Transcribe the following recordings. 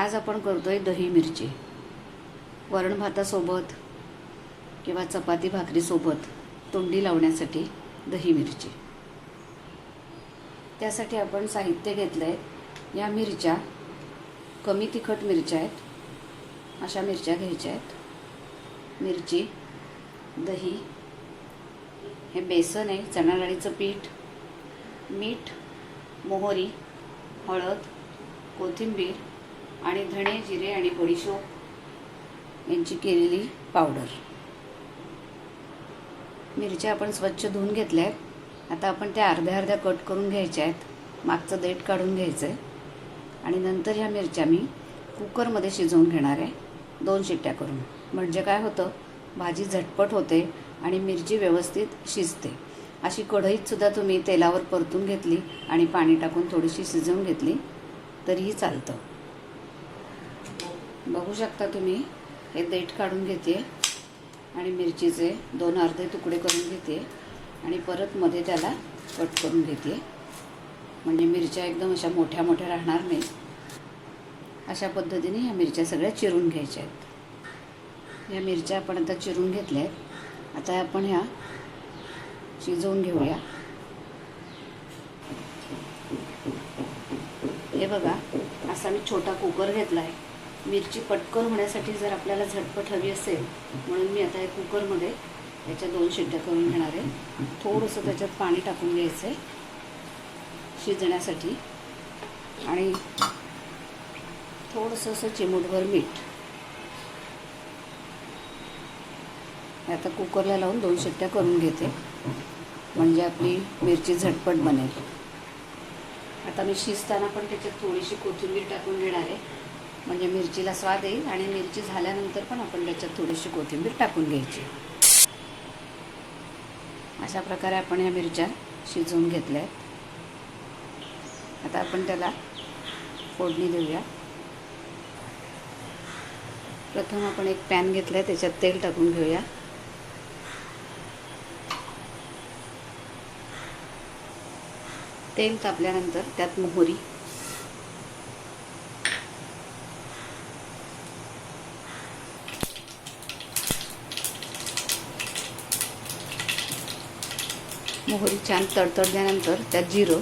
आज आपण करतोय दही मिरची. वरण भातासोबत किंवा चपाती भाकरीसोबत तोंडी लावण्यासाठी दही मिरची. त्यासाठी आपण साहित्य घेतलं आहे या मिरच्या कमी तिखट मिरच्या आहेत. अशा मिरच्या घ्यायच्या आहेत. मिरची दही हे बेसन आहे चणा डाळीचं पीठ मीठ मोहरी हळद कोथिंबीर आणि धणे जिरे आणि बडीशोप यांची केलेली पावडर. मिरच्या आपण स्वच्छ धुवून घेतल्या आहेत आता आपण त्या अर्ध्या अर्ध्या कट करून घ्यायच्या आहेत. मागचं देठ काढून घ्यायचं आहे आणि नंतर ह्या मिरच्या मी कुकरमध्ये शिजवून घेणार आहे. दोन शिट्ट्या करून. म्हणजे काय होतं? भाजी झटपट होते आणि मिरची व्यवस्थित शिजते. अशी कढईतसुद्धा तुम्ही तेलावर परतून घेतली आणि पाणी टाकून थोडीशी शिजवून घेतली तरीही चालतं. बघू शकता तुम्ही. हे देठ काढून घेते. आणि मिरचीचे दोन अर्धे तुकडे करून घेते. आणि परत मध्ये त्याला कट करून घेते. म्हणजे मिरच्या एकदम अशा मोठ्या मोठ्या राहणार नाही अशा पद्धतीने ह्या मिरच्या सगळ्या चिरून घ्यायच्या आहेत. ह्या मिरच्या आपण आता चिरून घेतल्या आहेत आता आपण ह्या शिजवून घेऊया. हे बघा असा मी छोटा कुकर घेतला आहे मिरची पटकन होण्यासाठी जर आपल्याला झटपट हवी असेल म्हणून मी आता या कुकरमध्ये त्याच्या दोन शिट्ट्या करून घेणार आहे. थोडंसं त्याच्यात पाणी टाकून घ्यायचं आहे शिजण्यासाठी. आणि थोडंसं असं चिमूटभर मीठ. आता कुकरला लावून दोन शिट्ट्या करून घेते. म्हणजे आपली मिरची झटपट बनेल. आता मी शिजताना पण त्याच्यात थोडीशी कोथिंबीर टाकून घेणार आहे. म्हणजे मिरचीला स्वाद येईल आणि मिरची झाल्यानंतर पण आपण त्याच्यात थोडीशी कोथिंबीर टाकून घ्यायची. अशा प्रकारे आपण ह्या मिरच्या शिजवून घेतल्या आहेत. आता आपण त्याला फोडणी देऊया. प्रथम आपण एक पॅन घेतला आहे त्याच्यात तेल टाकून घेऊया. तेल तापल्यानंतर त्यात मोहरी मोहरी छान तडतडल्यानंतर त्यात जिरं.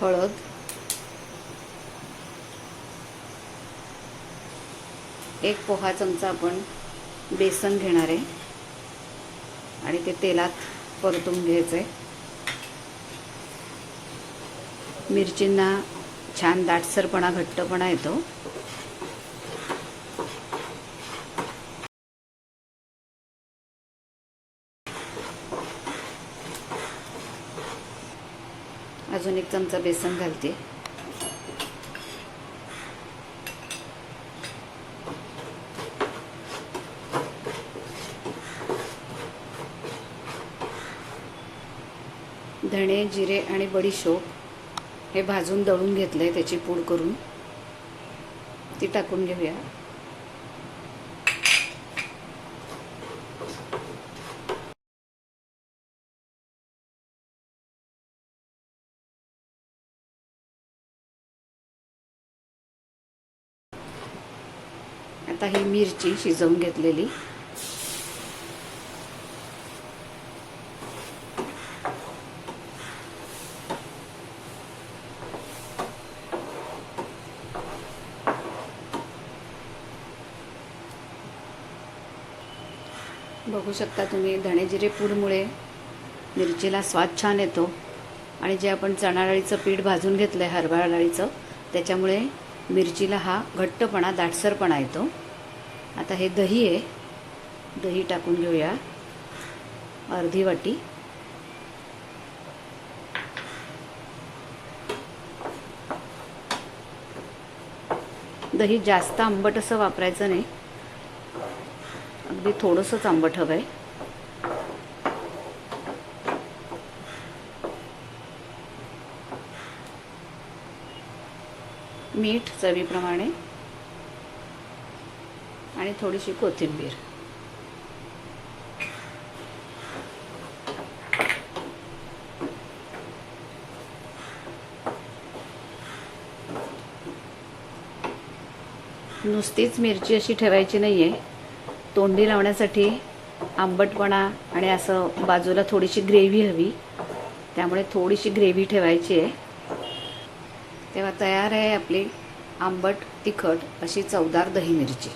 हळद. एक पोहा चमचा आपण बेसन घेणार आहे. आणि ते तेलात परतून घ्यायचं आहे. मिरचींना छान दाटसरपणा घट्टपणा येतो. अजून एक चमचा बेसन घालते. धणे जिरे आणि बडीशोप हे भाजून दळून घेतलंय त्याची पूड करून. ती टाकून घेऊया. आता ही मिरची शिजवून घेतलेली. बघू शकता तुम्ही धणेजिरे पूडमुळे मिरचीला स्वाद छान येतो. आणि जे आपण चणा डाळीचं पीठ भाजून घेतलं आहे हरभरा डाळीचं त्याच्यामुळे मिरचीला हा घट्टपणा दाटसरपणा येतो. आता हे दही आहे. दही टाकून घेऊया. अर्धी वाटी. दही जास्त आंबट असं वापरायचं नाही. अगदी थोडंसंच आंबट हवं आहे मीठ चवीप्रमाणे. आणि थोडीशी कोथिंबीर. नुसतीच मिरची अशी ठेवायची नाही आहे तोंडी लावण्यासाठी आंबटपणा आणि असं बाजूला थोडीशी ग्रेव्ही हवी. त्यामुळे थोडीशी ग्रेव्ही ठेवायची आहे. तेव्हा तयार आहे आपली आंबट तिखट अशी चवदार दही मिरची.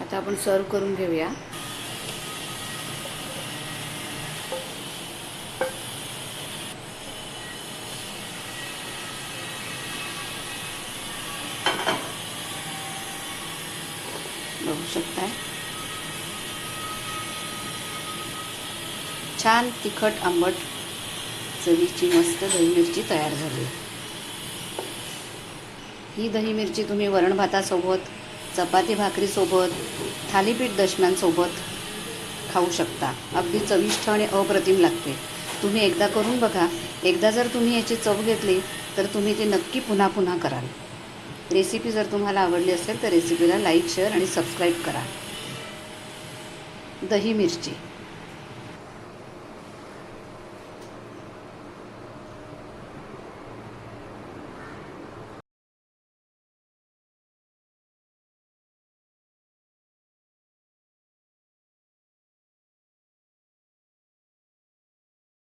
आता आपण सर्व करून घेऊया. बघू शकताय. छान तिखट आंबट चवीची मस्त दही मिरची तयार झाली. ही दही मिरची तुम्ही वरण भातासोबत चपाती भाकरीसोबत थालीपीठ दशम्यांसोबत खाऊ शकता. अगदी चविष्ट आणि अप्रतिम लागते. तुम्ही एकदा करून बघा. एकदा जर तुम्ही याची चव घेतली तर तुम्ही ती नक्की पुन्हा पुन्हा कराल. रेसिपी जर तुम्हाला आवडली असेल तर रेसिपीला लाईक शेअर आणि सबस्क्राईब करा. दही मिरची.